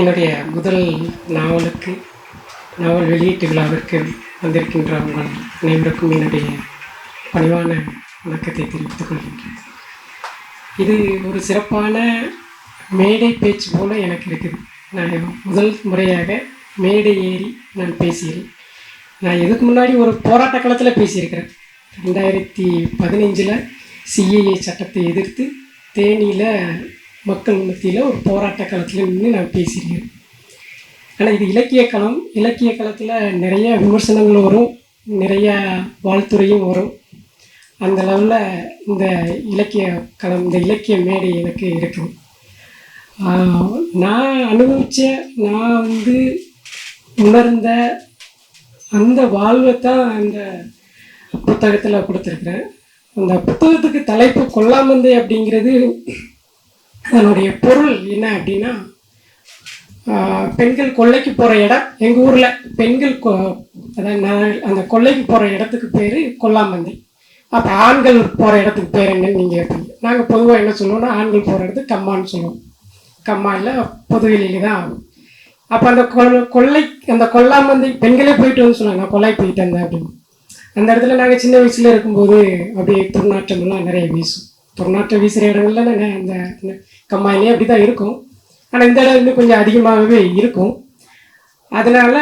என்னுடைய முதல் நாவலுக்கு நாவல் வெளியீட்டு விழாவிற்கு வந்திருக்கின்ற உங்கள் அனைவருக்கும் என்னுடைய பணிவான வணக்கத்தை தெரிவித்துக் கொள்கின்றேன். இது ஒரு சிறப்பான மேடை பேச்சு போல எனக்கு இருக்குது. நான் முதல் முறையாக மேடை ஏறி நான் பேசுகிறேன் நான் இதுக்கு முன்னாடி ஒரு போராட்ட காலத்தில் பேசியிருக்கிறேன். ரெண்டாயிரத்தி பதினஞ்சில் சிஏஏ சட்டத்தை எதிர்த்து தேனியில் மக்கள் மத்தியில் ஒரு போராட்ட காலத்தில் நின்று நான் பேசியிருக்கேன். ஆனால் இது இலக்கிய களம். இலக்கிய களத்தில் நிறைய விமர்சனங்கள் வரும். நிறைய வாழ்த்துறையும் வரும். அந்த லெவலில் இந்த இலக்கிய களம் இந்த இலக்கிய மேடை எனக்கு இருக்குது. நான் அனுபவித்த நான் வந்து உணர்ந்த அந்த வாழ்வை தான் அந்த புத்தகத்தில் கொடுத்துருக்குறேன். அந்த புத்தகத்துக்கு தலைப்பு கொல்லாமந்தை அப்படிங்கிறது அதனுடைய பொருள் என்ன அப்படின்னா பெண்கள் கொள்ளைக்கு போகிற இடம் எங்கள் ஊரில். பெண்கள் கொ அதாவது அந்த கொள்ளைக்கு போகிற இடத்துக்கு பேர் கொல்லாமந்தை. அப்போ ஆண்கள் போகிற இடத்துக்கு பேர் என்னன்னு நீங்கள் கேட்பீங்க நாங்கள் பொதுவாக என்ன சொல்லுவோம்னா ஆண்கள் போகிற இடத்துக்கு கம்மான்னு சொல்லுவோம். கம்மாயில் பொதுவெளியில தான் ஆகும். அப்போ அந்த கொல் கொள்ளை அந்த கொல்லாமந்தை பெண்களே போயிட்டு வந்து சொன்னாங்க நான் கொள்ளை போயிட்டு வந்தேன் அப்படின்னு. அந்த இடத்துல நாங்கள் சின்ன வயசில் இருக்கும்போது அப்படியே துர்நாற்றமெல்லாம் நிறைய வீசும். துர்நாற்றம் வீசுகிற இடங்கள்ல நாங்கள் அந்த கம்மாயிலே அப்படி தான் இருக்கும். ஆனால் இந்த அளவு இன்னும் கொஞ்சம் அதிகமாகவே இருக்கும். அதனால்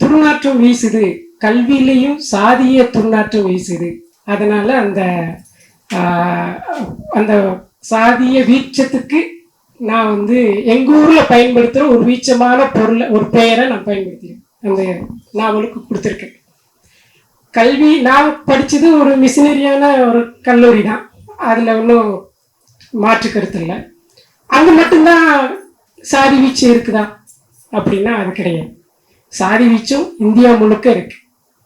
துர்நாற்றம் வீசுது கல்வியிலையும் சாதிய துர்நாற்றம் வீசுது அதனால் அந்த அந்த சாதிய வீச்சத்துக்கு நான் வந்து எங்கள் ஊரில் பயன்படுத்துகிற ஒரு வீச்சமான பொருளை ஒரு பெயரை நான் பயன்படுத்தியிருக்கேன் அந்த நாவலுக்கு கொடுத்துருக்கேன். கல்வி நான் படித்தது ஒரு மிஷினரியான ஒரு கல்லூரி தான். அதில் ஒன்றும் மாற்று கருத்து இல்லை. அங்கே மட்டும்தான் சாதி வீச்சு இருக்குதா? அப்படின்னா அது கிடையாது. சாதி வீச்சும் இந்தியா முழுக்க இருக்கு.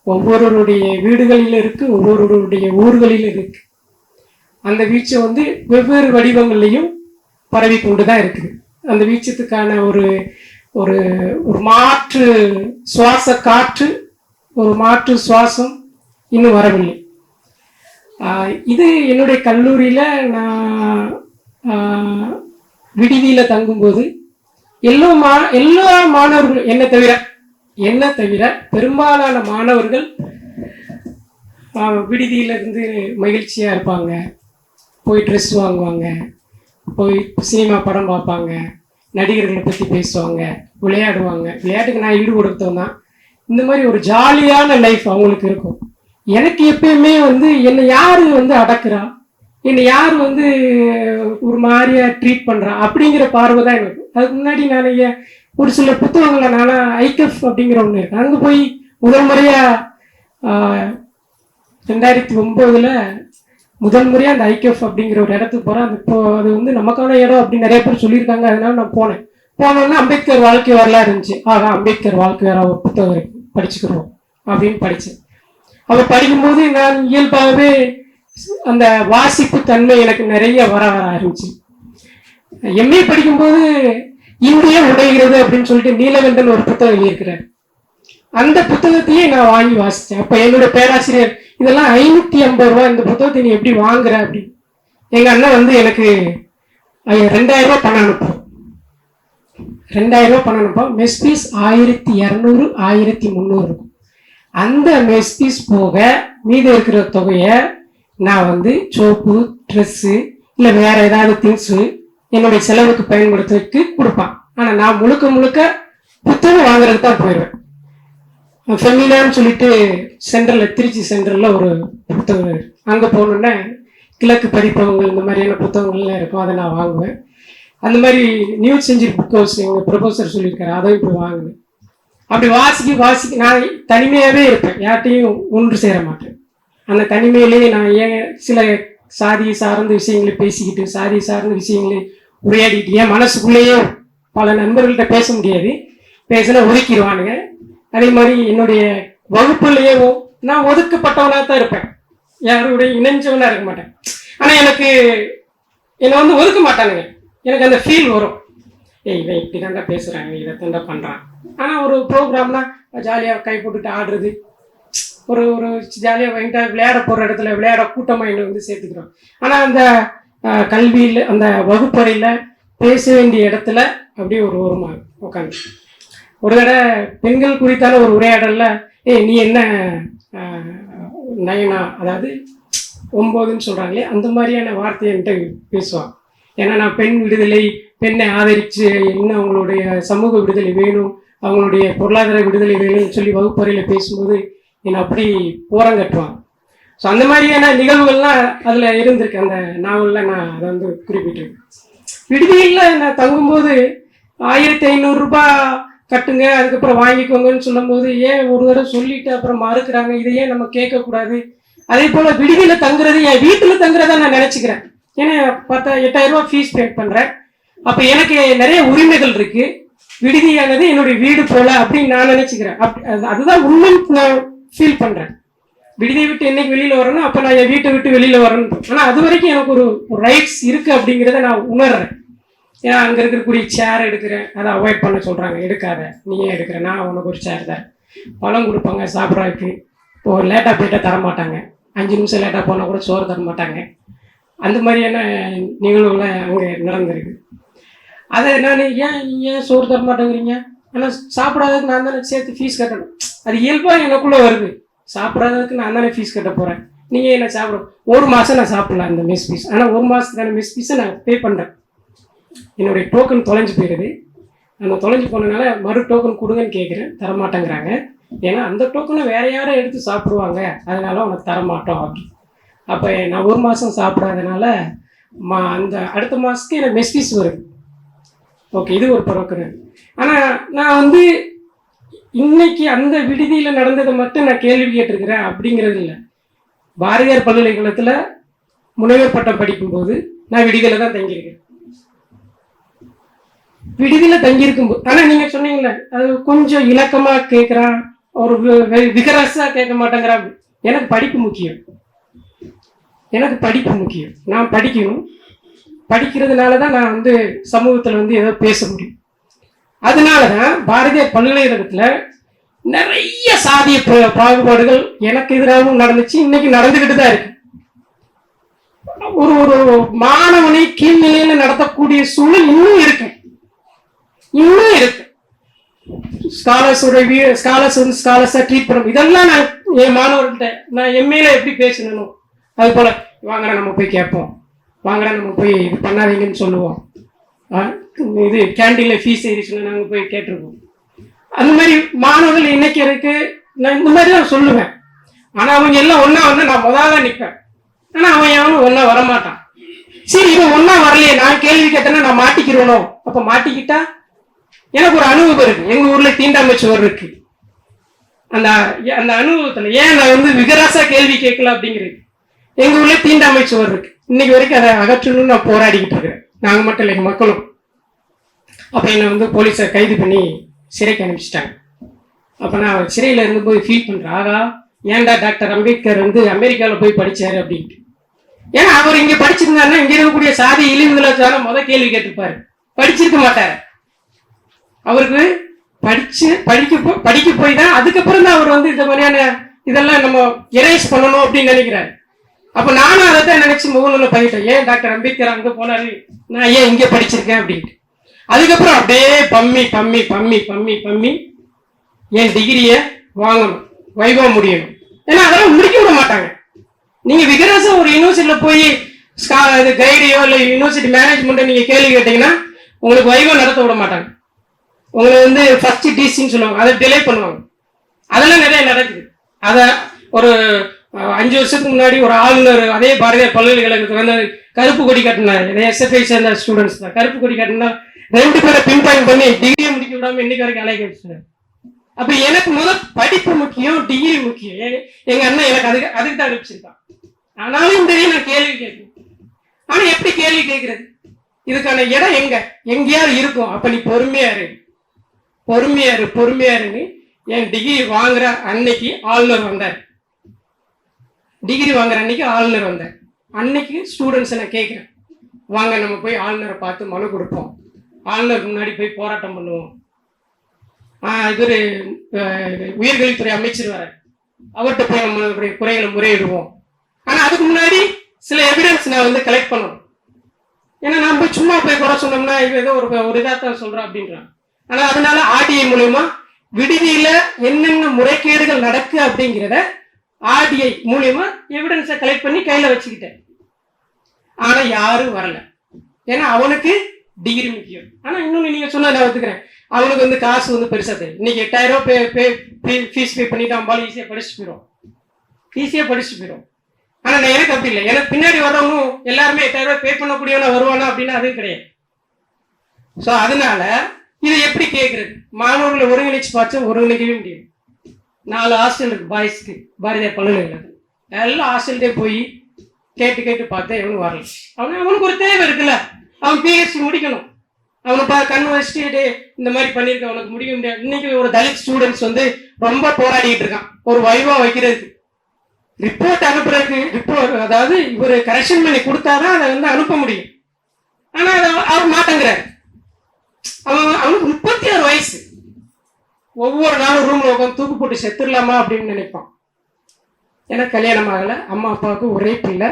ஒவ்வொருவருடைய வீடுகளில் இருக்கு ஒவ்வொருவருடைய ஊர்களில் இருக்கு. அந்த வீச்சு வந்து வெவ்வேறு வடிவங்கள்லையும் பரவி கொண்டு தான் இருக்குது. அந்த வீச்சத்துக்கான ஒரு ஒரு ஒரு மாற்று சுவாச காற்று ஒரு மாற்று சுவாசம் இன்னும் வரவில்லை. இது என்னுடைய கல்லூரியில் நான் விடுதியில் தங்கும்போது எல்லோ மா எல்லா மாணவர்கள் என்னை தவிர என்ன தவிர பெரும்பாலான மாணவர்கள் விடுதியில் இருந்து மகிழ்ச்சியாக இருப்பாங்க. போய் ட்ரெஸ் வாங்குவாங்க. போய் சினிமா படம் பார்ப்பாங்க. நடிகர்களை பற்றி பேசுவாங்க. விளையாடுவாங்க. விளையாட்டுக்கு நான் ஈடுபடுத்தோம் தான். இந்த மாதிரி ஒரு ஜாலியான லைஃப் அவங்களுக்கு இருக்கும். எனக்கு எப்பயுமே வந்து என்னை யார் வந்து அடக்குறா? என்னை யார் வந்து ஒரு மாதிரியா ட்ரீட் பண்ணுறா அப்படிங்கிற பார்வை தான் எனக்கு. அதுக்கு முன்னாடி நான் ஒரு சில புத்தகங்களை நான் ஐக்கஃப் அப்படிங்கிற ஒன்று இருக்கு. அங்கே போய் முதல் முறையாக ரெண்டாயிரத்தி ஒம்போதில் முதல் முறையாக அந்த ஐகஃப் அப்படிங்கிற ஒரு இடத்துக்கு போகிறேன் அது இப்போ அது வந்து நமக்கான இடம் அப்படின்னு நிறைய பேர் சொல்லியிருக்காங்க. அதனால நான் போனேன். போனோன்னா அம்பேத்கர் வாழ்க்கை வரலாறு இருந்துச்சு. ஆகா அம்பேத்கர் வாழ்க்கை வர ஒரு புத்தகம் இருக்கு. படிச்சுக்கிறோம் அப்படின்னு படித்தேன் அவர் படிக்கும்போது நான் இயல்பாகவே அந்த வாசிப்பு தன்மை எனக்கு நிறைய வர வர ஆரம்பிச்சு. எம்ஏ படிக்கும்போது இந்திய உடைகிறது அப்படின்னு சொல்லிட்டு நீலகண்டன் ஒரு புத்தகம் எழுதியிருக்கிறார். அந்த புத்தகத்தையே நான் வாங்கி வாசித்தேன் அப்போ என்னோட பேராசிரியர் இதெல்லாம் ஐநூற்றி ஐம்பது ரூபா இந்த புத்தகத்தை நீ எப்படி வாங்குற? அப்படின்னு. எங்கள் அண்ணன் வந்து எனக்கு ரெண்டாயிரம் ரூபா பணம் அனுப்பும் ரெண்டாயிரம் ரூபா பணம் அனுப்பும் மெஸ் ஃபீஸ் ஆயிரத்தி இரநூறு ஆயிரத்தி முந்நூறு இருக்கும். அந்த மெஸ்பீஸ் போக மீதி இருக்கிற தொகையை நான் வந்து சோப்பு ட்ரெஸ்ஸு இல்லை வேற ஏதாவது திங்ஸு என்னுடைய செலவுக்கு பயன்படுத்துறதுக்கு கொடுப்பான். ஆனால் நான் முழுக்க முழுக்க புத்தகம் வாங்குறதுக்கு தான் போயிடுவேன். ஃபெமினான்னு சொல்லிட்டு சென்ட்ரலில் திருச்சி சென்ட்ரலில் ஒரு புத்தகம் அங்கே போகணுன்னா கிழக்கு பதிப்பகங்கள் இந்த மாதிரியான புத்தகங்கள்லாம் இருக்கும் அதை நான் வாங்குவேன். அந்த மாதிரி நியூ செஞ்சுரி புக் ஹவுஸ் எங்கள் ப்ரொஃபஸர் சொல்லியிருக்காரு அதையும் போய் வாங்கினேன். அப்படி வாசிக்க வாசிக்க நான் தனிமையாகவே இருப்பேன். யார்கிட்டையும் ஒன்று சேர மாட்டேன். அந்த தனிமையிலேயே நான் ஏன் சில சாதியை சார்ந்த விஷயங்களை பேசிக்கிட்டு சாதி சார்ந்த விஷயங்களை உரையாடிக்கிட்டு என் மனசுக்குள்ளேயே பல நண்பர்கள்ட்ட பேச முடியாது. பேசினா ஒதுக்கிடுவானுங்க. அதே மாதிரி என்னுடைய வகுப்புலேயே நான் ஒதுக்கப்பட்டவனாக தான் இருப்பேன். யாருடைய இணைஞ்சவனாக இருக்க மாட்டேன். ஆனால் எனக்கு என்னை வந்து ஒதுக்க மாட்டானுங்க. எனக்கு அந்த ஃபீல் வரும். ஏய் இவன் இப்படி தாண்டா பேசுகிறாங்க இதை தாண்டா பண்ணுறான் ஆனால் ஒரு ப்ரோக்ராம்னா ஜாலியாக கை போட்டுட்டு ஆடுறது. ஒரு ஒரு ஜாலியாக வாங்கிட்டா விளையாட போகிற இடத்துல விளையாட கூட்டமாக என்னை வந்து சேர்த்துக்கிறோம். ஆனால் அந்த கல்வியில் அந்த வகுப்பறையில் பேச வேண்டிய இடத்துல அப்படியே ஒரு ஓரமா உட்காந்து ஒரு தடவை பெண்கள் குறித்தால ஒரு உரையாடலில் ஏய் நீ என்ன ஆஹ், நயனா? அதாவது ஒம்போதுன்னு சொல்றாங்களே அந்த மாதிரியான வார்த்தையை என்கிட்ட பேசுவான் ஏன்னா நான் பெண் விடுதலை பெண்ணை ஆதரித்து என்ன அவங்களுடைய சமூக விடுதலை வேணும் அவங்களுடைய பொருளாதார விடுதலை வேணும்னு சொல்லி வகுப்பறையில் பேசும்போது என்னை அப்படி ஓரம் கட்டுவான் ஸோ அந்த மாதிரியான நிகழ்வுகள்லாம் அதில் இருந்திருக்கு. அந்த நாவலில் நான் அதை வந்து குறிப்பிட்டேன் விடுதியில் நான் தங்கும்போது ஆயிரத்தி ஐநூறுரூபா கட்டுங்க அதுக்கப்புறம் வாங்கிக்கோங்கன்னு சொல்லும்போது ஏன் ஒரு தடவை சொல்லிட்டு அப்புறம் மறுக்கிறாங்க? இதையே நம்ம கேட்கக்கூடாது? அதே போல் விடுதியில் தங்குறது என் வீட்டில் தங்குறதா நான் நினச்சிக்கிறேன். ஏன்னா பத்தா எட்டாயிரரூபா ஃபீஸ் பே பண்ணுறேன் அப்போ எனக்கு நிறைய உரிமைகள் இருக்குது விடுதியானது என்னுடைய வீடு போல அப்படின்னு நான் நினச்சிக்கிறேன். அது- அதுதான் உண்மைன்னு நான் ஃபீல் பண்ணுறேன் விடுதியை விட்டு என்னைக்கு வெளியில வரணும் அப்ப நான் என் வீட்டை விட்டு வெளியில வரணும். ஆனா அது வரைக்கும் எனக்கு ஒரு ரைட்ஸ் இருக்கு அப்படிங்கிறத நான் உணர்றேன். ஏன்னா அங்க இருக்கக்கூடிய சேர் எடுக்கிறேன். அதை அவாய்ட் பண்ண சொல்றாங்க. எடுக்காத. நீ ஏன் எடுக்கிற? நான் உனக்கு ஒரு சேர் தான் பழம் கொடுப்பாங்க சாப்பிட்றதுக்கு இப்போ லேட்டாக போயிட்டா தர மாட்டாங்க அஞ்சு நிமிஷம் லேட்டாக போனால் கூட சோறு தர மாட்டாங்க அந்த மாதிரியான நிகழ்வுகள் அங்கே நடந்திருக்கு. அதை நான் ஏன் ஏன் சோறு தர மாட்டேங்கிறீங்க? ஆனால் சாப்பிடாததுக்கு நான் தானே சேர்த்து ஃபீஸ் கட்டணும். அது இயல்பாக எனக்குள்ளே வருது. சாப்பிடாததுக்கு நான் தானே ஃபீஸ் கட்ட போகிறேன் நீங்கள் என்ன சாப்பிடும் ஒரு மாதம் நான் சாப்பிடலாம் அந்த மிஸ் ஃபீஸ் ஆனால் ஒரு மாதத்துக்கான மிஸ் ஃபீஸை நான் பே பண்ணுறேன் என்னுடைய டோக்கன் தொலைஞ்சு போயிடுது அந்த தொலைஞ்சு போனதுனால மறு டோக்கன் கொடுங்கன்னு கேட்குறேன் தரமாட்டேங்கிறாங்க. ஏன்னா அந்த டோக்கனை வேற யாரும் எடுத்து சாப்பிடுவாங்க. அதனால உனக்கு தரமாட்டோம் அப்படி அப்போ நான் ஒரு மாதம் சாப்பிடாதனால மா அந்த அடுத்த மாதத்துக்கு எனக்கு மிஸ் ஃபீஸ் வருது. ஓகே இது ஒரு பரோக்கரை ஆனால் நான் வந்து இன்னைக்கு அந்த விடுதியில் நடந்ததை மட்டும் நான் கேள்வி கேட்டிருக்கிறேன் அப்படிங்கிறது இல்லை. பாரதியார் பல்கலைக்கழகத்தில் முனைவர் பட்டம் படிக்கும்போது நான் விடுதியில் தான் தங்கியிருக்கேன். விடுதியில் தங்கியிருக்கும் போது ஆனால் நீங்கள் சொன்னீங்களே அது கொஞ்சம் இலக்கமாக கேட்குறான் ஒரு விகரஸாக கேட்க மாட்டேங்கிறான். எனக்கு படிப்பு முக்கியம். எனக்கு படிப்பு முக்கியம். நான் படிக்கணும். படிக்கிறதுனால தான் நான் வந்து சமூகத்தில் வந்து ஏதோ பேச முடியும். அதனால தான் பாரதியார் பல்கலைக்கழகத்தில் நிறைய சாதிய பாகுபாடுகள் எனக்கு எதிராகவும் நடந்துச்சு இன்னைக்கு நடந்துக்கிட்டு தான் இருக்கு. ஒரு ஒரு மாணவனை கீழ்நிலையில நடத்தக்கூடிய சூழல் இன்னும் இருக்கு. இன்னும் இருக்கு. ஸ்காலர்ஸோட ஸ்காலர்ஸ் வந்து ஸ்காலர்ஸா ட்ரீட் பண்ணும் இதெல்லாம் நான் என் மாணவர்கள்ட்ட நான் எம்ஏல எப்படி பேசணும் அது போல வாங்க நம்ம போய் கேட்போம். வாங்கடா நம்ம போய் இது பண்ணாதீங்கன்னு சொல்லுவோம். ஆ, இது கேண்டீனில் ஃபீஸ் ஏறிச்சுன்னு நாங்கள் போய் கேட்டிருக்கோம். அந்த மாதிரி மாணவர்கள் இன்னைக்கு இருக்கு? நான் இந்த மாதிரி தான் சொல்லுவேன். ஆனால் அவங்க எல்லாம் ஒன்றா வந்து நான் முதல்ல நிற்பேன் ஆனால் அவன் எவனும் ஒன்றா வரமாட்டான். சரி இவன் ஒன்றா வரலையே. நான் கேள்வி கேட்டேன்னா நான் மாட்டிக்கிறோனோ அப்போ மாட்டிக்கிட்டா? எனக்கு ஒரு அனுபவம் இருக்கு. எங்கள் ஊரில் தீண்டாமச்சுவர் இருக்கு. அந்த அந்த அனுபவத்தில் ஏன் நான் வந்து விகராசா கேள்வி கேட்கல அப்படிங்கிறது? எங்கள் ஊரில் தீண்டாமச்சுவர் இருக்கு. இன்னைக்கு வரைக்கும் அதை அகற்றணும்னு நான் போராடிக்கிட்டு இருக்கிறேன். நாங்கள் மட்டும் இல்லை எங்கள் மக்களும். அப்போ என்னை வந்து போலீஸை கைது பண்ணி சிறைக்கு அனுப்பிச்சிட்டாங்க. அப்போ நான் சிறையில் இருந்தபோது ஃபீல் பண்ணுறேன் ஆகா ஏன்டா டாக்டர் அம்பேத்கர் வந்து அமெரிக்காவில் போய் படித்தார் அப்படின்ட்டு. ஏன்னா அவர் இங்கே படிச்சிருந்தாருன்னா இங்கே இருக்கக்கூடிய சாதி இழிவுகளை மொதல் கேள்வி கேட்டிருப்பாரு. படிச்சிருக்க மாட்டார். அவருக்கு படிச்சு படிக்க போ- படிக்க போய் தான் அதுக்கப்புறம் தான் அவர் வந்து இந்த மாதிரியான இதெல்லாம் நம்ம எரேஸ் பண்ணணும் அப்படின்னு நினைக்கிறாரு. அப்ப நானும் அதை தான் நினைச்சு முகநூல பண்ணிட்டேன். ஏன் டாக்டர் அம்பேத்கர் அங்க போனாரு? நான் ஏன் இங்க படிச்சிருக்கேன் அப்படின்ட்டு. அதுக்கப்புறம் அப்படியே பம்மி பம்மி பம்மி பம்மி பம்மி என் டிகிரியை வாங்கணும். வைவா முடியணும். ஏன்னா அதெல்லாம் முடிக்க விட மாட்டாங்க. நீங்க விகரசா ஒரு யூனிவர்சிட்டியில போய் ஸ்கா- கைடையோ இல்லை யூனிவர்சிட்டி மேனேஜ்மெண்ட்டை நீங்க கேள்வி கேட்டீங்கன்னா உங்களுக்கு வைவா நடத்த விட மாட்டாங்க. உங்களை வந்து ஃபர்ஸ்ட் டிசின்னு சொல்லுவாங்க. அதை டிலே பண்ணுவாங்க. அதெல்லாம் நிறைய நடக்குது. அதை ஒரு அஞ்சு வருஷத்துக்கு முன்னாடி ஒரு ஆளுநர் அதே பாரதிய பல்கலைக்கழகத்துக்கு வந்து கருப்பு கொடி கட்டினார். எஸ்எஃப்ஐ சேர்ந்த ஸ்டூடெண்ட்ஸ் தான். கருப்பு கொடி கட்டினா ரெண்டு பேரை பின் பண்ணி டிகிரி முடிக்க விடாம இன்னைக்கு வரைக்கும் அலைக்க வச்சுட்டாரு அப்ப எனக்கு முதல் படிப்பு முக்கியம் டிகிரி முக்கியம். எங்க அண்ணன் எனக்கு அதுக்கு அதுக்கு தான் அனுப்பிச்சிருக்கான். ஆனாலும் தெரியும் நான் கேள்வி கேட்கணும் ஆனா எப்படி கேள்வி கேட்கறது? இதுக்கான இடம் எங்க? எங்கேயாவது இருக்கும். அப்ப நீ பொறுமையா இரு. பொறுமையா இரு பொறுமையா இருன்னு என் டிகிரி வாங்குற அன்னைக்கு ஆளுநர் வந்தார். டிகிரி வாங்குற அன்னைக்கு ஆளுநர் வந்தேன் அன்னைக்கு ஸ்டூடெண்ட்ஸை நான் கேட்குறேன். வாங்க நம்ம போய் ஆளுநரை பார்த்து மனு கொடுப்போம். ஆளுநருக்கு முன்னாடி போய் போராட்டம் பண்ணுவோம். இவர் உயர்கல்வித்துறை அமைச்சர் வர அவர்கிட்ட போய் நம்மளுடைய குறைகளை முறையிடுவோம். ஆனால் அதுக்கு முன்னாடி சில எவிடன்ஸ் நான் வந்து கலெக்ட் பண்ணணும். ஏன்னா நான் போய் சும்மா போய் குறை சொன்னோம்னா இவ ஏதோ ஒரு ஒரு இதாத்தான் சொல்கிறோம் அப்படின்றான். ஆனால் அதனால ஆர்டிஐ மூலயமா விடுதியில் என்னென்ன முறைகேடுகள் நடக்கு அப்படிங்கிறத ஆர்டிஐ மூலியமா எவிடன்ஸை கலெக்ட் பண்ணி கையில வச்சுக்கிட்டேன். ஆனா யாரும் வரல. ஏன்னா அவனுக்கு டிகிரி முக்கியம். ஆனா இன்னொன்னு நீங்க சொன்னா நான் ஒத்துக்கிறேன். அவனுக்கு வந்து காசு வந்து பெருசா தெரியும். இன்னைக்கு எட்டாயிரம் பே பே ஃபீஸ் பே பண்ணிட்டு அவன் ஈஸியா படிச்சுட்டு போயிடும் ஈஸியா படிச்சுட்டு போயிடும் ஆனா நான் எனக்கு அப்படி இல்லை. எனக்கு பின்னாடி வர்றவனும் எல்லாருமே எட்டாயிரம் ரூபாய் பே பண்ணக்கூடியவனா வருவானா அப்படின்னா அதுவும் கிடையாது. ஸோ அதனால இதை எப்படி கேட்கறது மாணவர்களை ஒருங்கிணைச்சு பார்த்து ஒருங்கிணைக்கவே முடியும் நாலு ஹாஸ்டல் இருக்கு பாய்ஸ்க்கு பாரதியார் பல்கலைக்கழகம் எல்லாம் ஹாஸ்டல்டே போய் கேட்டு கேட்டு பார்த்தா எவனும் வரல. அவன் அவனுக்கு ஒரு தேவை இருக்குல்ல. அவன் பிஹெச்டி முடிக்கணும். அவனை பா கண் வச்சுட்டு இந்த மாதிரி பண்ணியிருக்க அவனுக்கு முடிக்க முடியாது. இன்னைக்கு ஒரு தலித் ஸ்டூடெண்ட்ஸ் வந்து ரொம்ப போராடிட்டு இருக்கான். ஒரு வைவா வைக்கிறதுக்கு. ரிப்போர்ட் அனுப்புறதுக்கு ரிப்போர்ட் அதாவது இவர் கரெக்ஷன் பண்ணி கொடுத்தாதான் அதை வந்து அனுப்ப முடியும். ஆனா அவர் மாட்டேங்கிறார். அவன் அவனுக்கு முப்பத்தி ஆறு வயசு. ஒவ்வொரு நாளும் ரூம்ல உட்காந்து தூக்கு போட்டு செத்துடலாமா அப்படின்னு நினைப்பான். ஏன்னா கல்யாணம் ஆகல. அம்மா அப்பாவுக்கு ஒரே பிள்ளை.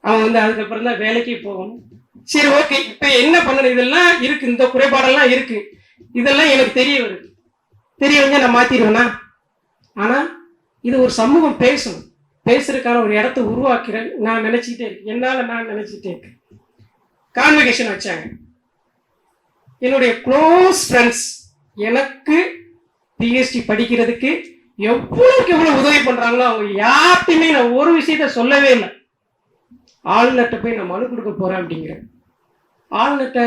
அவன் வந்து அதுக்கப்புறம் தான் வேலைக்கு போகணும். சரி ஓகே இப்ப என்ன பண்ணணும்? இதெல்லாம் இருக்கு. இந்த குறைபாடெல்லாம் இருக்கு. இதெல்லாம் எனக்கு தெரிய வருது. தெரிய வந்து நான் மாத்திடுவேனா? ஆனா இது ஒரு சமூகம் பேசணும். பேசுறதுக்கான ஒரு இடத்த உருவாக்குறேன் நான் நினைச்சிட்டே இருக்கேன். என்னால நான் நினைச்சிட்டே இருக்கேன். கான்வெகேஷன் வச்சாங்க. என்னுடைய க்ளோஸ் ஃப்ரெண்ட்ஸ் எனக்கு பிஎஸ்டி படிக்கிறதுக்கு எவ்வளவுக்கு எவ்வளவு உதவி பண்றாங்களோ அவங்க யார்த்தையுமே நான் ஒரு விஷயத்த சொல்லவே இல்லை. ஆளுநர்கிட்ட போய் நான் மனு கொடுக்க போறேன் அப்படிங்கிறேன். ஆளுநர்கிட்ட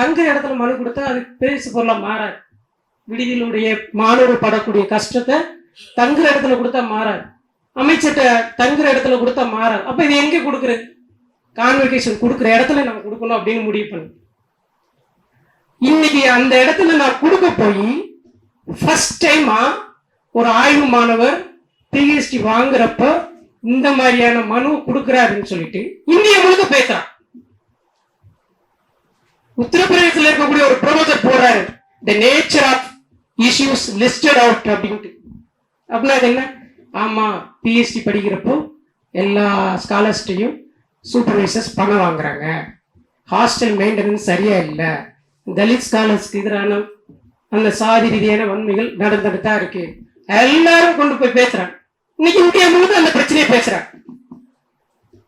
தங்குற இடத்துல மனு கொடுத்தா அது பெருசு பொருளா மாறாது. விடுதியிலுடைய மாணவர் படக்கூடிய கஷ்டத்தை தங்குற இடத்துல கொடுத்தா மாறாது. அமைச்சர்கிட்ட தங்குற இடத்துல கொடுத்தா மாறாது. அப்ப இது எங்க கொடுக்குறது? கான்வெகேஷன் கொடுக்குற இடத்துல நம்ம கொடுக்கணும் அப்படின்னு முடிவு பண்ணு. இன்னைக்கு அந்த இடத்துல நான் கொடுக்க போய் ஃபர்ஸ்ட் டைமா ஒரு ஆய்வு மாணவர் பிஹெச்டி வாங்குறப்ப இந்த மாதிரியான மனு கொடுக்குறாருன்னு சொல்லிட்டு இந்திய முழுக்க பேசுறான். உத்தரப்பிரதேசத்தில் இருக்கக்கூடிய ஒரு ப்ரொஃபசர் போறாரு. The nature of issues listed out அப்படின்ட்டு. அப்படின்னா அது என்ன? ஆமா பிஹெச்டி படிக்கிறப்போ எல்லா ஸ்காலர்ஸ்டையும் சூப்பர்வைசர்ஸ் பணம் வாங்குறாங்க. ஹாஸ்டல் மெயின்டெனன்ஸ் சரியா இல்லை. தலித் ஸ்காலர்ஸ்க்கு எதிரான அந்த சாதி ரீதியான வன்மைகள் நடந்துட்டு தான் இருக்கு. எல்லாரும் கொண்டு போய் பேசுறாங்க. இன்னைக்கு இந்தியா முழுக்க அந்த பிரச்சனையை பேசுறாங்க.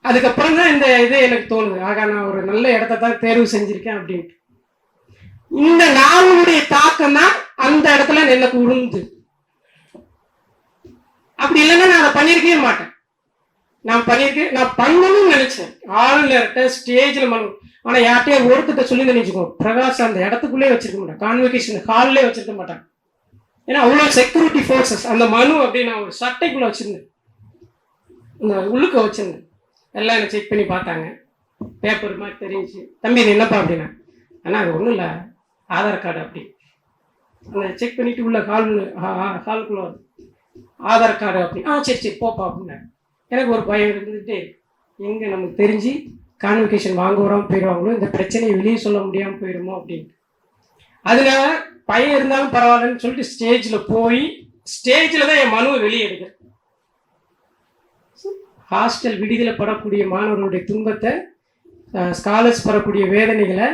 அதுக்கப்புறம் தான் இந்த இது எனக்கு தோணுது. ஆகா நான் ஒரு நல்ல இடத்த தான் தேர்வு செஞ்சிருக்கேன் அப்படின்ட்டு. இந்த நாவலுடைய தாக்கம் தான் அந்த இடத்துல எனக்கு உழுந்து அப்படி இல்லைன்னா நான் அதை பண்ணியிருக்கவே மாட்டேன். நான் பண்ணியிருக்கேன். நான் பண்ணணும்னு நினைச்சேன். ஆளுநர்கிட்ட ஸ்டேஜில் பண்ணணும் ஆனா யார்கிட்டயும் ஒருத்தட்ட சொல்லி நினைச்சுக்கோ பிரகாஷ் அந்த இடத்துக்குள்ளே வச்சிருக்க மாட்டான் கான்வெகேஷன் ஹால்லே வச்சிருக்க மாட்டான் ஏன்னா அவ்வளோ செக்யூரிட்டி ஃபோர்ஸஸ் அந்த மனு அப்படின்னு ஒரு சட்டைக்குள்ள வச்சிருந்தேன். இந்த உள்ளுக்க வச்சிருந்தேன். எல்லாம் என்னை செக் பண்ணி பார்த்தாங்க. பேப்பர் மாதிரி தெரிஞ்சு தம்பி இது என்னப்பா அப்படின்னா ஆனால் அது ஒன்றும் இல்லை. ஆதார் கார்டு அப்படி. அந்த செக் பண்ணிட்டு உள்ள ஹால் ஹாலுக்குள்ள ஆதார் கார்டு அப்படி. ஆ சரி சரி போப்பா அப்படின்னா எனக்கு ஒரு பயம் இருந்துட்டு எங்கே நமக்கு தெரிஞ்சு கான்வெகேஷன் வாங்க வராமல் போயிடுவாங்களோ இந்த பிரச்சனையை வெளியே சொல்ல முடியாமல் போயிடுமோ அப்படின்ட்டு அதில் பையன் இருந்தாலும் பரவாயில்லன்னு சொல்லிட்டு ஸ்டேஜில் போய் ஸ்டேஜில் தான் என் மனுவை வெளியே எடுக்கிறேன் ஹாஸ்டல் விடுதியில் படக்கூடிய மாணவர்களுடைய துன்பத்தை ஸ்காலர்ஸ் படக்கூடிய வேதனைகளை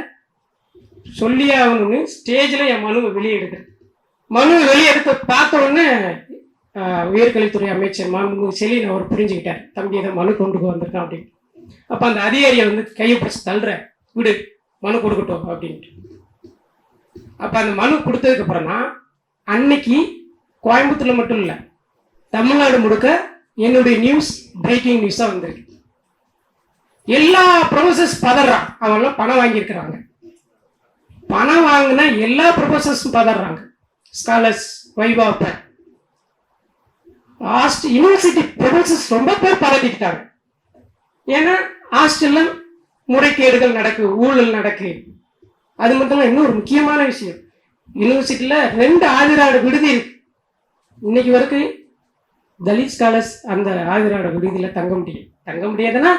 சொல்லி ஆகணும்னு ஸ்டேஜில் என் மனுவை வெளியே எடுக்கிறேன் மனுவை வெளியே எடுத்து பார்த்த உடனே உயர்கல்வித்துறை அமைச்சர் மாண்புமிகு செலின் அவர் புரிஞ்சுக்கிட்டார். தம்பி இதை மனு கொண்டு வந்திருக்கான் அப்படின்னு. அப்போ அந்த அதிகாரியை வந்து கையை பிடிச்சி தள்ளுற விடு மனு கொடுக்கட்டும் அப்படின்ட்டு. அப்போ அந்த மனு கொடுத்ததுக்கு அப்புறம் தான் அன்னைக்கு கோயம்புத்தூர்ல மட்டும் இல்லை தமிழ்நாடு முழுக்க என்னுடைய நியூஸ் பிரேக்கிங் நியூஸாக வந்திருக்கு. எல்லா ப்ரொஃபசர்ஸ் பதறான். அவங்களாம் பணம் வாங்கியிருக்கிறாங்க. பணம் வாங்கினா எல்லா ப்ரொஃபசர்ஸும் பதறாங்க. ஸ்காலர்ஸ் வைவாப்ப லாஸ்ட் யூனிவர்சிட்டி ப்ரொஃபசர்ஸ் ரொம்ப பேர் பதட்டிக்கிட்டாங்க. ஏன்னா ஹாஸ்டல்ல முறைகேடுகள் நடக்கு ஊழல் நடக்கு. அது மட்டும் இன்னொரு முக்கியமான விஷயம். யூனிவர்சிட்டியில ரெண்டு ஆதிராடு விடுதி இருக்கு. இன்னைக்கு வரைக்கும் தலித் ஸ்காலர்ஸ் அந்த ஆதிராட விடுதியில தங்க முடியும் தங்க முடியாதுன்னா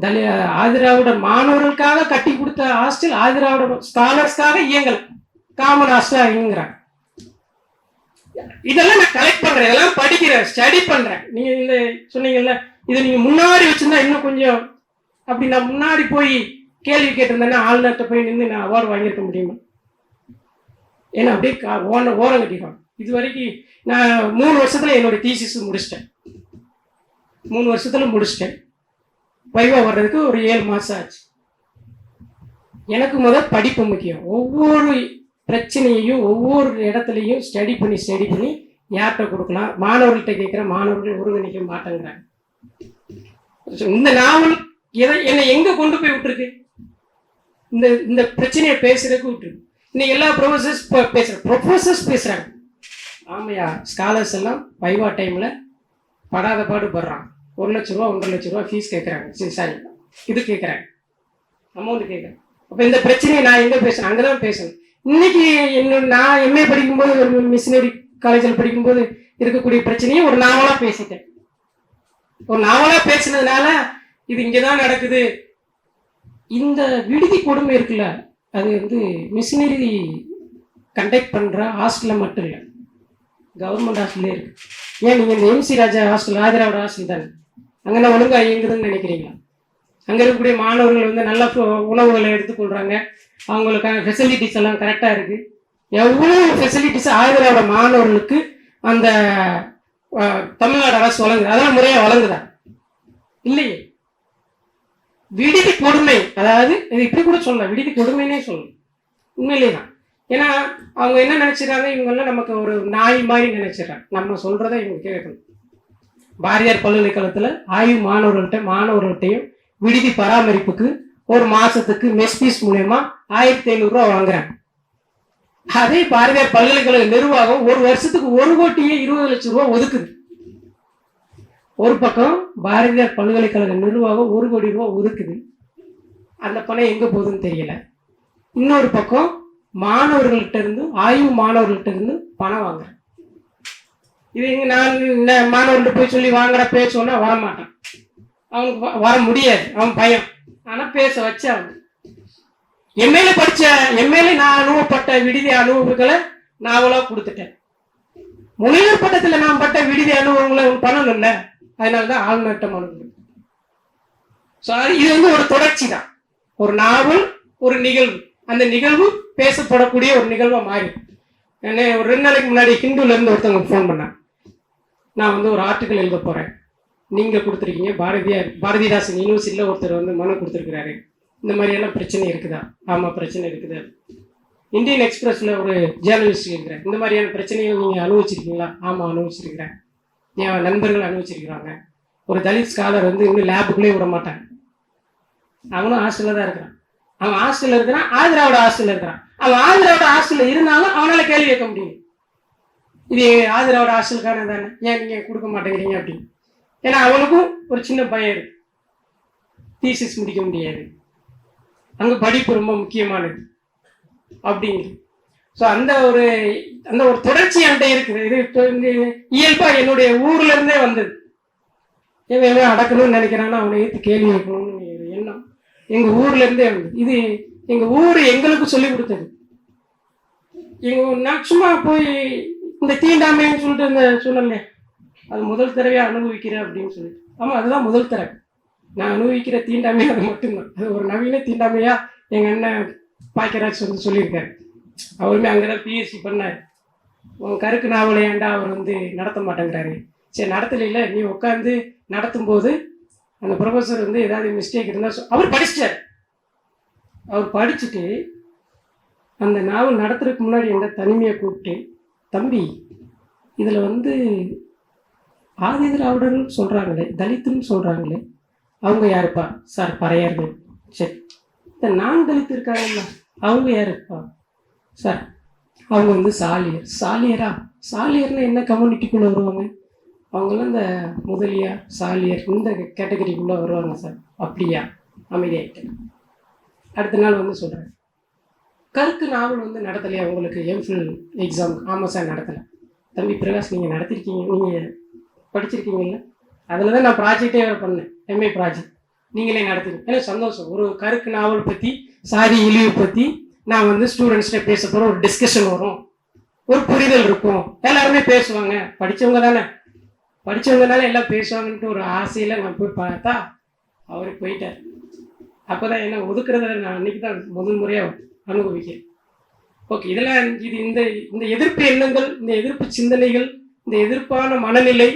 தலி ஆதிராவிட மாணவர்களுக்காக கட்டி கொடுத்த ஹாஸ்டல் ஆதிராவிட ஸ்காலர்ஸ்க்காக இயங்கல. காமன் ஹாஸ்டலா இயங்குறாங்க. இதெல்லாம் நான் கலெக்ட் பண்றேன். இதெல்லாம் படிக்கிறேன் ஸ்டடி பண்றேன். நீங்க இந்த சொன்னீங்கல்ல இதை நீங்க முன்னாடி வச்சிருந்தா இன்னும் கொஞ்சம் அப்படி நான் முன்னாடி போய் கேள்வி கேட்டிருந்தேன்னா ஆளுநர்கிட்ட போய் நின்று நான் அவார்டு வாங்கியிருக்க முடியுமா? ஏன்னா அப்படியே ஓன ஓரம் கட்டிடுவாங்க இது வரைக்கும் நான் மூணு வருஷத்துல என்னோட தீசிஸ் முடிச்சிட்டேன். மூணு வருஷத்துல முடிச்சிட்டேன். வைவா வர்றதுக்கு ஒரு ஏழு மாசம் ஆச்சு. எனக்கு முதல் படிப்பு முக்கியம். ஒவ்வொரு பிரச்சனையையும் ஒவ்வொரு இடத்துலையும் ஸ்டடி பண்ணி ஸ்டடி பண்ணி யார்கிட்ட கொடுக்கலாம்? மாணவர்கள்ட்ட கேட்குற மாணவர்கள் ஒருங்கிணைக்க மாட்டேங்கிறாங்க. இந்த நாவல் எதை என்னை எங்க கொண்டு போய் விட்டுருக்கு? இந்த இந்த பிரச்சனையை பேசுறதுக்கு விட்டுருக்கு. இன்னைக்கு எல்லா ப்ரொஃபசர்ஸ் பேசுற ப்ரொஃபசர்ஸ் பேசுறாங்க. ஆமையா ஸ்காலர்ஸ் எல்லாம் வைவா டைம்ல படாத பாடு படுறான் ஒரு லட்ச ரூபா ஒன்றரை லட்ச ரூபா ஃபீஸ் கேட்குறாங்க சரி சாரி இது கேட்குறாங்க அமௌண்ட் கேட்குறேன் அப்போ இந்த பிரச்சனையை நான் எங்கே பேசுறேன்? அங்கே தான் பேசணும். இன்னைக்கு என்னோட நான் எம்ஏ படிக்கும்போது ஒரு மிஷினரி காலேஜில் படிக்கும்போது இருக்கக்கூடிய பிரச்சனையை ஒரு நாவலாக பேசிட்டேன். ஒரு நாவலாக பேசினதுனால இது இங்கே தான் நடக்குது. இந்த விடுதி கொடுமை இருக்குல்ல அது வந்து மிஷினரி கண்டக்ட் பண்ணுற ஹாஸ்டலில் மட்டும் இல்லை கவர்மெண்ட் ஹாஸ்டல்லே இருக்கு. ஏன் நீங்கள் இந்த எம்சி ராஜா ஹாஸ்டல் ஆதிராவோட ஹாஸ்டல் தானே? அங்கே ஒழுங்கா இயங்குதுன்னு நினைக்கிறீங்களா? அங்கே இருக்கக்கூடிய மாணவர்கள் வந்து நல்ல உணவுகளை எடுத்துக்கொள்றாங்க அவங்களுக்கான ஃபெசிலிட்டிஸ் எல்லாம் கரெக்டாக இருக்குது எவ்வளோ ஃபெசிலிட்டிஸ் ஆதிராவோட மாணவர்களுக்கு அந்த தமிழ்நாடு அரசு வழங்குது. அதெல்லாம் முறையாக வழங்குதா? இல்லையே. விடுதி கொடுமை அதாவது இது இப்படி கூட சொல்லலாம். விடுதி கொடுமைனே சொல்லணும் உண்மையிலே தான். ஏன்னா அவங்க என்ன நினைச்சிடறாங்க இவங்கெல்லாம் நமக்கு ஒரு நாய் மாதிரி நினைச்சிடறாங்க நம்ம சொல்றதை இவங்க கேட்கணும். பாரதியார் பல்கலைக்கழகத்தில் ஆய்வு மாணவர்கள்ட்ட மாணவர்கள்ட்டையும் விடுதி பராமரிப்புக்கு ஒரு மாசத்துக்கு மெஸ் ஃபீஸ் மூலயமா ஆயிரத்தி ஐநூறுரூவா வாங்குறாங்க. அதே பாரதியார் பல்கலைக்கழக நிர்வாகம் ஒரு வருஷத்துக்கு ஒரு கோட்டியே இருபது லட்சம் ரூபாய் ஒதுக்குது. ஒரு பக்கம் பாரதியார் பல்கலைக்கழக நிர்வாகம் ஒரு கோடி ரூபா ஒதுக்குது. அந்த பணம் எங்க போகுதுன்னு தெரியல. இன்னொரு பக்கம் மாணவர்கள்ட்ட இருந்து ஆய்வு மாணவர்கள்ட்ட இருந்து பணம் வாங்குறேன். இது இங்கே நான் இந்த மாணவர்கள்ட்ட போய் சொல்லி வாங்குற பேச சொன்னா வரமாட்டான். அவனுக்கு வ- வர முடியாது. அவன் பயம். ஆனால் பேச வச்சு அவன். எம்ஏல படிச்ச எம்ஏல நான் அனுபவப்பட்ட விடுதி அனுபவங்களை நாவலா கொடுத்துட்டேன். முனைவர் பட்டத்துல நான் பட்ட விடுதி அனுபவங்களை பணம் இல்லை அதனாலதான் ஆள்நட்ட மனு ஸோ இது வந்து ஒரு தொடர்ச்சி தான். ஒரு நாவல் ஒரு நிகழ்வு. அந்த நிகழ்வு பேசப்படக்கூடிய ஒரு நிகழ்வா மாறி. என்ன ஒரு ரெண்டு நாளைக்கு முன்னாடி ஹிந்துல இருந்து ஒருத்தவங்க ஃபோன் பண்ணாங்க. நான் வந்து ஒரு ஆர்டிக்கல் எழுத போறேன். நீங்க கொடுத்துருக்கீங்க. பாரதியார் பாரதிதாசன் யூனிவர்சிட்டியில ஒருத்தர் வந்து மனு கொடுத்துருக்கிறாரு. இந்த மாதிரியெல்லாம் பிரச்சனை இருக்குதா? ஆமா பிரச்சனை இருக்குது. இந்தியன் எக்ஸ்பிரஸ்ல ஒரு ஜேர்னலிஸ்ட் இருக்கிறேன் இந்த மாதிரியான பிரச்சனைகள் நீங்க அனுபவிச்சிருக்கீங்களா? ஆமா அனுபவிச்சிருக்கிறேன். என் நண்பர்கள் அனுபவிச்சிருக்கிறாங்க. ஒரு தலித் ஸ்காலர் வந்து இன்னும் லேபுக்குள்ளே விட மாட்டான். அவனும் ஹாஸ்டல்ல தான் இருக்கிறான். அவன் ஹாஸ்டல்ல இருக்கிறான் ஆந்திராவோட ஹாஸ்டல்ல இருக்கிறான். அவன் ஆந்திராவோட ஹாஸ்டல்ல இருந்தாலும் அவனால கேள்வி கேட்க முடியும். இது ஆதிராவோட ஹாஸ்டலுக்கான தானே? ஏன் நீங்க கொடுக்க மாட்டேங்கிறீங்க அப்படின்னு. ஏன்னா அவனுக்கும் ஒரு சின்ன பயம் இருக்கு. தீசிஸ் முடிக்க முடியாது. அங்கே படிப்பு ரொம்ப முக்கியமானது. அப்படிங்கிறது. ஸோ அந்த ஒரு அந்த ஒரு தொடர்ச்சி என்கிட்ட இருக்குது. இது இயல்பாக என்னுடைய ஊர்ல இருந்தே வந்தது. இவன் எவன் அடக்கணும்னு நினைக்கிறான்னா அவனை ஏற்று கேள்வி வைக்கணும்னு எண்ணம். எங்கள் ஊர்லேருந்தே வந்தது. இது எங்கள் ஊர் எங்களுக்கு சொல்லி கொடுத்தது. எங்கள் நான் சும்மா போய் இந்த தீண்டாமைன்னு சொல்லிட்டு இந்த சொன்னேன் அது முதல் தடவையாக அனுபவிக்கிறேன் அப்படின்னு சொல்லிட்டு. ஆமாம் அதுதான் முதல் தடவை. நான் அனுபவிக்கிற தீண்டாமை அது மட்டும்தான். அது ஒரு நவீன தீண்டாமையா எங்க அண்ணன் பாக்கியராஜ் வந்து சொல்லியிருக்காரு. அவருமே அங்கதான் பிஎஸ்சி பண்ணார். உன் கருக்கு நாவலை ஏன்டா அவர் வந்து நடத்த மாட்டேங்கிறாரு? சரி நடத்தலைல நீ உட்காந்து நடத்தும் போது அந்த ப்ரொஃபஸர் வந்து ஏதாவது மிஸ்டேக் இருந்தால் அவர் படிச்சிட்டார். அவர் படிச்சுட்டு அந்த நாவல் நடத்துறதுக்கு முன்னாடி எந்த தனிமையை கூப்பிட்டு தம்பி இதில் வந்து ஆதி திராவிடர்னு சொல்கிறாங்களே தலித்துன்னு சொல்கிறாங்களே அவங்க யாருப்பா? சார் பறையர்கள். சரி. இந்த நான் தலித்து இருக்காங்கல்ல அவங்க யாருப்பா? சார் அவங்க வந்து சாலியர். சாலியரா? சாலியர்னால் என்ன கம்யூனிட்டிக்குள்ளே வருவாங்க? அவங்களாம் இந்த முதலியார் சாலியர் இந்த கேட்டகரிக்குள்ளே வருவாங்க சார். அப்படியா? அமைதியாயிட்டேன் அடுத்த நாள் வந்து சொல்கிறேன் கருக்கு நாவல் வந்து நடத்தலையா உங்களுக்கு? எம்ஃபில் எக்ஸாம் ஆமாம் சார் நடத்தலை. தம்பி பிரகாஷ் நீங்கள் நடத்திருக்கீங்க நீங்கள் படிச்சிருக்கீங்கல்ல? அதில் தான் நான் ப்ராஜெக்டே பண்ணேன். எம்ஏ ப்ராஜெக்ட் நீங்களே நடத்துங்க. எனக்கு சந்தோஷம். ஒரு கருக்கு நாவல் பற்றி சாரி இழிவு பற்றி நான் வந்து ஸ்டூடெண்ட்ஸ்கிட்ட பேச போகிறோம் ஒரு டிஸ்கஷன் வரும். ஒரு புரிதல் இருக்கும். எல்லாருமே பேசுவாங்க. படிச்சவங்க தானே. படிச்சவங்கனால எல்லாம் பேசுவாங்கன்ட்டு ஒரு ஆசையில் நான் போய் பார்த்தா அவர் போயிட்டார். அப்போ தான் என்ன ஒதுக்குறத நான் அன்றைக்கி தான் முதல் முறையாக அனுபவிக்கிறேன். ஓகே இதெல்லாம் இது இந்த இந்த எதிர்ப்பு எண்ணங்கள் இந்த எதிர்ப்பு சிந்தனைகள் இந்த எதிர்ப்பான மனநிலை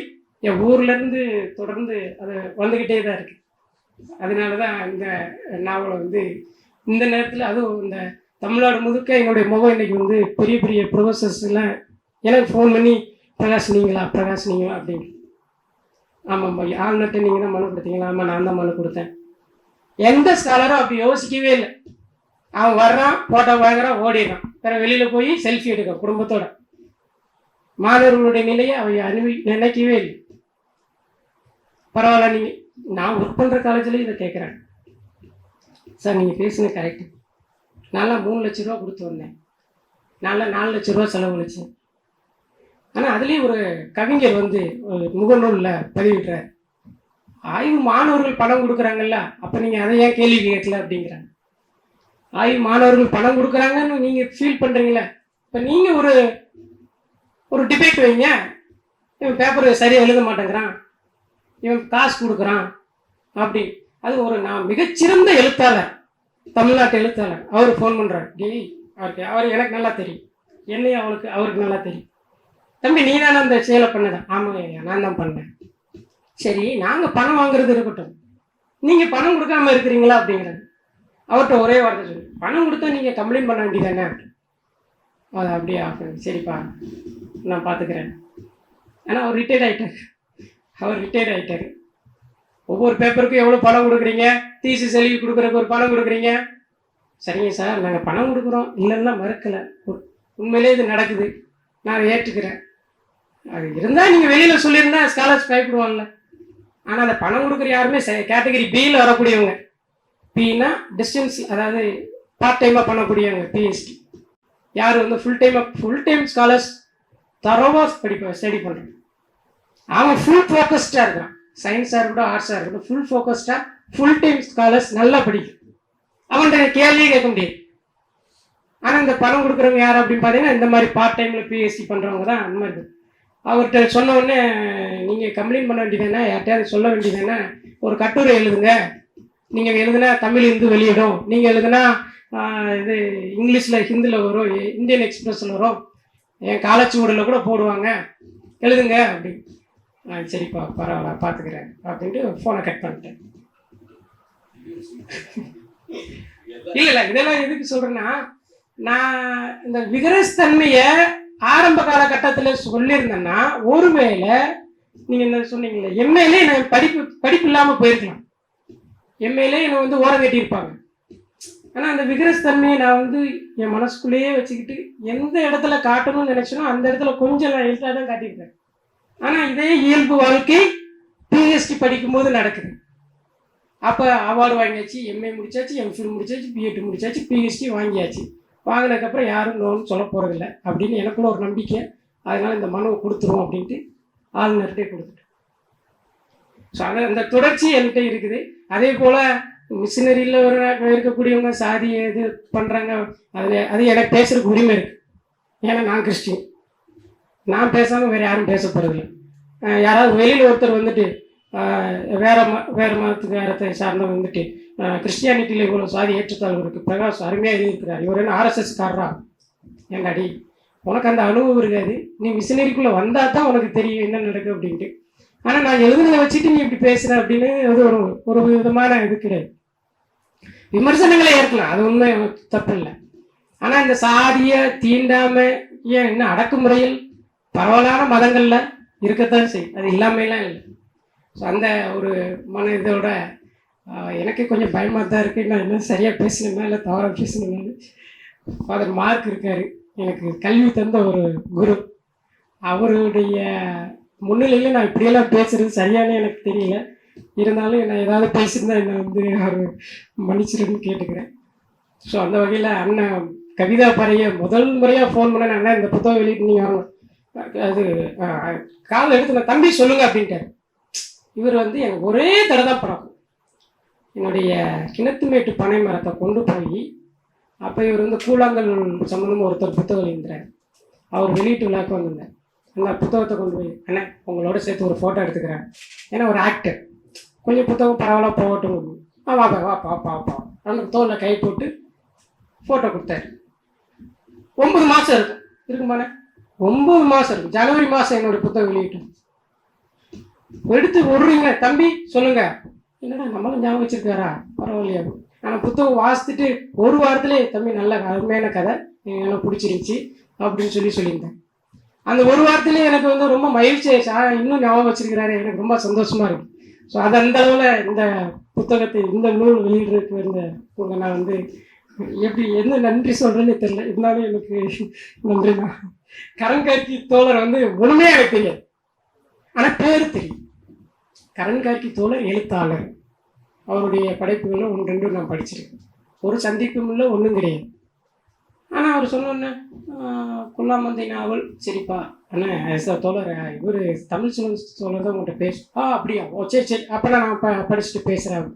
என் ஊர்லேருந்து தொடர்ந்து அது வந்துக்கிட்டே தான் இருக்கு. அதனால தான் இந்த நாவலை வந்து இந்த நேரத்தில் அதுவும் இந்த தமிழ்நாடு முழுக்க என்னுடைய முகம் இன்னைக்கு வந்து பெரிய பெரிய ப்ரொஃபஸர்ஸ்லாம் எனக்கு ஃபோன் பண்ணி பிரகாஷ் நீங்களா பிரகாஷ் நீங்களா அப்படின்னு ஆமாம்மா ஆளுநர்கிட்ட நீங்கள் தான் மனு கொடுத்தீங்களா? ஆமாம் நான் தான் மனு கொடுத்தேன். எந்த ஸ்காலரும் அப்படி யோசிக்கவே இல்லை. அவன் வர்றான் ஃபோட்டோ வாங்குறான் ஓடிடுறான். பிற வெளியில் போய் செல்ஃபி எடுக்க குடும்பத்தோட. மாணவர்களுடைய நிலையை அவன் அனுபவி நினைக்கவே இல்லை. பரவாயில்ல நீங்கள் நான் ஒர்க் பண்ணுற காலேஜில் இதை கேட்குறேன் சார் நீங்கள் பேசுன கரெக்டு நான்லாம் மூணு லட்ச ரூபா கொடுத்து வந்தேன். நான்லாம் நாலு லட்ச ரூபா செலவழிச்சேன். ஆனால் அதுலேயும் ஒரு கவிஞர் வந்து ஒரு முகநூலில் பதிவிடுறார். ஆய்வு மாணவர்கள் பணம் கொடுக்குறாங்கல்ல அப்போ நீங்கள் அதை ஏன் கேள்வி கேட்கல அப்படிங்கிறாங்க. ஆய்வு மாணவர்கள் பணம் கொடுக்குறாங்கன்னு நீங்கள் ஃபீல் பண்ணுறீங்களே இப்போ நீங்கள் ஒரு ஒரு டிபேட் வைங்க. இவன் பேப்பர் சரியாக எழுத மாட்டேங்கிறான். இவன் காசு கொடுக்குறான் அப்படி. அது ஒரு நான் மிகச்சிறந்த எழுத்தாளர் தமிழ்நாட்டு எழுத்தாளர். அவர் ஃபோன் பண்ணுறார் டேய் அவருக்கு அவர் எனக்கு நல்லா தெரியும். என்னையும் அவளுக்கு அவருக்கு நல்லா தெரியும். தம்பி நீ தானே அந்த செயலை பண்ணதா? ஆமாங்க ஐயா நான் தான் பண்ணேன். சரி நாங்கள் பணம் வாங்குறது இருக்கட்டும். நீங்கள் பணம் கொடுக்காம இருக்கிறீங்களா? அப்படிங்கிறது அவர்கிட்ட ஒரே வார்த்தை சொல்லு. பணம் கொடுத்தா நீங்கள் கம்ப்ளைண்ட் பண்ண வேண்டியதானே? அது அப்படியா அப்படி சரிப்பா நான் பார்த்துக்கிறேன் ஆனால் அவர் ரிட்டையர்ட் ஆகிட்டார் அவர் ரிட்டையர் ஆகிட்டார் ஒவ்வொரு பேப்பருக்கும் எவ்வளோ பணம் கொடுக்குறீங்க? தீசி செலவு கொடுக்குறக்கு ஒரு பணம் கொடுக்குறீங்க? சரிங்க சார் நாங்கள் பணம் கொடுக்குறோம். இல்லைன்னா மறுக்கலை. உண்மையிலே இது நடக்குது. நான் ஏற்றுக்கிறேன். அது இருந்தால் நீங்கள் வெளியில் சொல்லியிருந்தா ஸ்காலர்ஸ் பயப்படுவாங்கல்ல. ஆனால் அந்த பணம் கொடுக்குற யாருமே கேட்டகரி பியில் வரக்கூடியவங்க. பின்னா டிஸ்டன்ஸ் அதாவது பார்ட் டைமாக பண்ணக்கூடியவங்க பிஎஸ்டி யார் வந்து ஃபுல் டைமாக ஃபுல் டைம் ஸ்காலர்ஸ் தரோவாக படிப்ப ஸ்டடி பண்ணுறாங்க அவன் ஃபுல் ஃபோக்கஸ்டாக இருக்கான். சயின்ஸாக இருக்கட்டும் ஆர்ட்ஸாக இருக்கட்டும் ஃபுல் ஃபோக்கஸ்டாக ஃபுல் டைம் ஸ்காலர்ஸ் நல்லா படிக்கும். அவன்கிட்ட கேள்வியே கேட்க முடியாது. ஆனால் இந்த பணம் கொடுக்குறவங்க யார் அப்படின்னு பார்த்தீங்கன்னா இந்த மாதிரி பார்ட் டைமில் பிஎஸ்சி பண்ணுறவங்க தான் அந்த மாதிரி அவர்கிட்ட சொன்ன உடனே நீங்கள் கம்ப்ளைண்ட் பண்ண வேண்டியதுனா யார்கிட்டயாவது சொல்ல வேண்டியதுனா ஒரு கட்டுரை எழுதுங்க. நீங்கள் எழுதுனா தமிழ் இந்து வெளியிடும். நீங்கள் எழுதுனா இது இங்கிலீஷில் ஹிந்தியில் வரும் இந்தியன் எக்ஸ்பிரஸில் வரும். என் காலேஜ் காலச்சுவடில் கூட போடுவாங்க. எழுதுங்க அப்படி சரிப்பா பரவாயில்ல பார்த்துக்கிறேன் அப்படின்ட்டு ஃபோனை கட் பண்ணிட்டேன். இல்லை இல்லை இதெல்லாம் எதுக்கு சொல்கிறேன்னா நான் இந்த விகரஸ்தன்மையை ஆரம்ப காலகட்டத்தில் சொல்லியிருந்தேன்னா ஒருவேளை நீங்கள் என்ன சொன்னீங்களே எம்ஏலே நான் படிப்பு படிப்பு இல்லாமல் போயிருக்கலாம். எம்ஏலே என்னை வந்து ஓரம் கட்டியிருப்பாங்க ஆனால் அந்த விகரஸ்தன்மையை நான் வந்து என் மனசுக்குள்ளேயே வச்சுக்கிட்டு எந்த இடத்துல காட்டணும்னு நினச்சனோ அந்த இடத்துல கொஞ்சம் நான் எழுத்தாக தான் காட்டியிருக்கேன். ஆனால் இதே இயல்பு வாழ்க்கை பிஎஸ்டி படிக்கும்போது நடக்குது. அப்போ அவார்டு வாங்கியாச்சு எம்ஏ முடிச்சாச்சு எம்ஃபில் முடிச்சாச்சு பிஎட் முடிச்சாச்சு பிஹெச்டி வாங்கியாச்சு. வாங்கினதுக்கப்புறம் யாரும் லோன் சொல்ல போகிறதில்ல அப்படின்னு எனக்குள்ள ஒரு நம்பிக்கை. அதனால் இந்த மனுவை கொடுத்துருவோம் அப்படின்ட்டு ஆளுநர்கிட்டே கொடுத்துட்டேன் ஸோ அது அந்த தொடர்ச்சி என்கிட்ட இருக்குது. அதே போல் மிஷினரியில் ஒரு இருக்கக்கூடியவங்க சாதி இது பண்ணுறாங்க அதில் அது எனக்கு பேசுகிறதுக்கு உரிமை இருக்குது ஏன்னா நான் கிறிஸ்டின். நான் பேசாமல் வேறு யாரும் பேச போகிறதில்ல யாராவது வெளியில் ஒருத்தர் வந்துட்டு வேற ம வேறு மதத்துக்காரத்தை சார்ந்த வந்துட்டு கிறிஸ்டியானிட்டியில் இவ்வளோ சாதி ஏற்றத்தாழ்வு இருக்குது பிரகாஷ் அருமையாக எழுதியிருக்கிறார். இவர் என்ன ஆர்எஸ்எஸ் காரரா ஏண்டாடி உனக்கு அந்த அனுபவம் இருக்காது. நீ மிஷினரிக்குள்ளே வந்தால் தான் உனக்கு தெரியும் என்ன நடக்குது அப்படின்ட்டு. ஆனால் நான் எழுதுனதை வச்சுட்டு நீ இப்படி பேசுகிற அப்படின்னு அது ஒரு ஒரு விதமான இது கிடையாது. விமர்சனங்களை ஏற்கலாம். அது உண்மை தப்பு இல்லை. ஆனால் இந்த சாதியை தீண்டாமல் ஏன் என்ன அடக்குமுறையில் பரவலான மதங்களில் இருக்கத்தான் செய்யும். அது இல்லாமையெல்லாம் இல்லை. ஸோ அந்த ஒரு மன இதோட எனக்கு எனக்கே கொஞ்சம் பயமாக தான் இருக்குது நான் இன்னும் சரியாக பேசணுமா இல்லை தவறாக பேசணுமான்னு ஃபாதர் மார்க் இருக்கார். எனக்கு கல்வி தந்த ஒரு குரு. அவருடைய முன்னிலையில் நான் இப்படியெல்லாம் பேசுகிறது சரியானே எனக்கு தெரியல. இருந்தாலும் நான் ஏதாவது பேசியிருந்தா என்னை வந்து அவர் மன்னிச்சிருன்னு கேட்டுக்கிறேன். ஸோ அந்த வகையில் அண்ணன் கவிதா பறைய முதல் முறையாக ஃபோன் பண்ண அண்ணன் இந்த புத்தகம் வெளியிட்டு நீங்கள் வரணும். அது கால் எடுத்து நான் தம்பி சொல்லுங்க அப்படின்ட்டாரு. இவர் வந்து எனக்கு ஒரே தடவை தான் பழக்கம் என்னுடைய கிணத்துமேட்டு பனை மரத்தை கொண்டு போய் அப்போ இவர் வந்து கூழாங்கல் சம்மந்தமாக ஒருத்தர் புத்தகம் எழுந்தார் அவர் வெளியீட்டு விழாக்கு வந்திருந்தார். அந்த புத்தகத்தை கொண்டு போய் அண்ணே உங்களோட சேர்த்து ஒரு ஃபோட்டோ எடுத்துக்கிறேன். ஏன்னா ஒரு ஆக்டர் கொஞ்சம் புத்தகம் பரவாயில்ல போகட்டும். ஆ வாப்பா வாப்பா வாப்பா வாப்பா அந்த தோலில் கை போட்டு ஃபோட்டோ கொடுத்தாரு. ஒன்பது மாதம் இருக்கும். இருக்குமாண்ணே? ஒன்பது மாதம் இருக்கு. ஜனவரி மாதம் என்னோட புத்தகம் வெளியிட்டோம். எடுத்து விடுறீங்க தம்பி சொல்லுங்க. என்னடா நம்மளும் ஞாபகம் வச்சிருக்காரா? பரவாயில்லையா? ஆனால் புத்தகம் வாசித்துட்டு ஒரு வாரத்திலே தம்பி நல்ல அருமையான கதை எனக்கு பிடிச்சிருந்துச்சி அப்படின்னு சொல்லி சொல்லியிருந்தேன். அந்த ஒரு வாரத்திலே எனக்கு வந்து ரொம்ப மகிழ்ச்சி ஆயிடுச்சு. ஆ, இன்னும் ஞாபகம் வச்சிருக்கிறாரு. எனக்கு ரொம்ப சந்தோஷமா இருக்கு. ஸோ அது அந்த அளவில் இந்த புத்தகத்தை இந்த நூல் வெளியிடுறதுக்கு இருந்த நான் வந்து எப்படி என்ன நன்றி சொல்றேன்னு தெரியல. இருந்தாலும் எனக்கு நன்றி நன்றிண்ணா. கரன்கார்கி தோழர் வந்து ஒன்றுமே எனக்கு தெரியாது. ஆனால் பேர் தெரியும். கரன்கார்கி தோழர் எழுத்தாளர். அவருடைய படைப்புகளும் ஒன்று ரெண்டும் நான் படிச்சிருக்கேன். ஒரு சந்திப்பும் இல்லை ஒன்றும் கிடையாது. ஆனால் அவர் சொன்னோன்னே குல்லாமந்தை நாவல் சரிப்பா? அண்ணா தோழர் இவர் தமிழ் சிவன் தோழர் தான் உங்கள்கிட்ட பேசு ஆ அப்படியா? ஓ சரி சரி. அப்போ நான் ப படிச்சுட்டு பேசுகிறேன்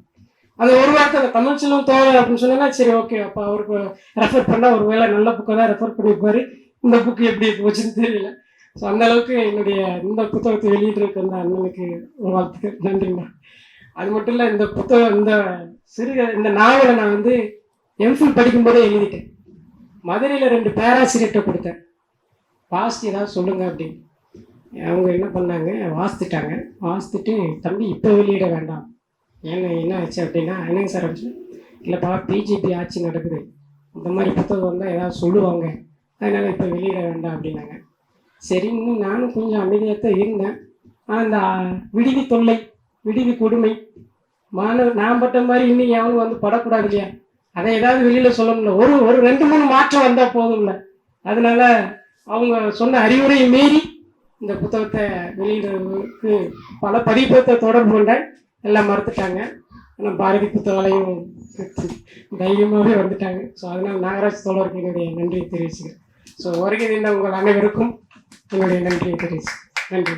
அந்த ஒரு வார்த்தை அந்த தமிழ் செல்வம் தோழர் அப்படின்னு சொன்னா சரி ஓகே அப்போ அவருக்கு ரெஃபர் பண்ணால் ஒரு வேளை நல்ல புக்கை தான் ரெஃபர் பண்ணியிருப்பாரு. இந்த புக்கு எப்படி போச்சுன்னு தெரியல. ஸோ அந்த அளவுக்கு என்னுடைய இந்த புத்தகத்தை வெளியிட்டிருக்க அந்த அண்ணனுக்கு ஒரு வாழ்த்துக்கள். நன்றிண்ணா அது மட்டும் இல்லை இந்த புத்தகம் இந்த சிறுக இந்த நாவலை நான் வந்து எம்ஃபில் படிக்கும்போதே எழுதிட்டேன். மதுரையில் ரெண்டு பேராசிரியர்கிட்ட கொடுத்தேன். வாசித்து ஏதாவது சொல்லுங்கள் அப்படின்னு. அவங்க என்ன பண்ணாங்க? வாசித்துட்டாங்க வாசித்துட்டு தம்பி இப்போ வெளியிட வேண்டாம். ஏன்னா என்ன ஆச்சு அப்படின்னா என்னங்க சார் அப்படின்னு இல்லைப்பா பிஜேபி ஆட்சி நடக்குது. இந்த மாதிரி புத்தகம் வந்தால் ஏதாவது சொல்லுவாங்க. அதனால் இப்போ வெளியிட வேண்டாம் அப்படின்னாங்க. சரின்னு நானும் கொஞ்சம் அமைதியாக தான் இருந்தேன். ஆனால் இந்த விடுதி தொல்லை விடுதி கொடுமை மாணவ நான் பட்ட மாதிரி இன்னும் எவனும் வந்து படக்கூடாது இல்லையா? அதை ஏதாவது வெளியில் சொல்லணும்ல. ஒரு ஒரு ரெண்டு மூணு மாற்றம் வந்தால் போதும்ல. அதனால அவங்க சொன்ன அறிவுரையை மீறி இந்த புத்தகத்தை வெளியிடுறதுக்கு பல பதிப்பத்தை தொடர்பு கொண்டேன். எல்லாம் மறுத்துட்டாங்க ஆனால் பாரதி புத்தகாலயம் தைரியமாகவே வந்துட்டாங்க. ஸோ அதனால் நாகராஜ் தோழருக்கு என்னுடைய நன்றியை தெரிவிச்சுக்கிறேன். ஸோ வருகை உங்கள் அனைவருக்கும் என்னுடைய நன்றியை தெரிவிச்சு நன்றி.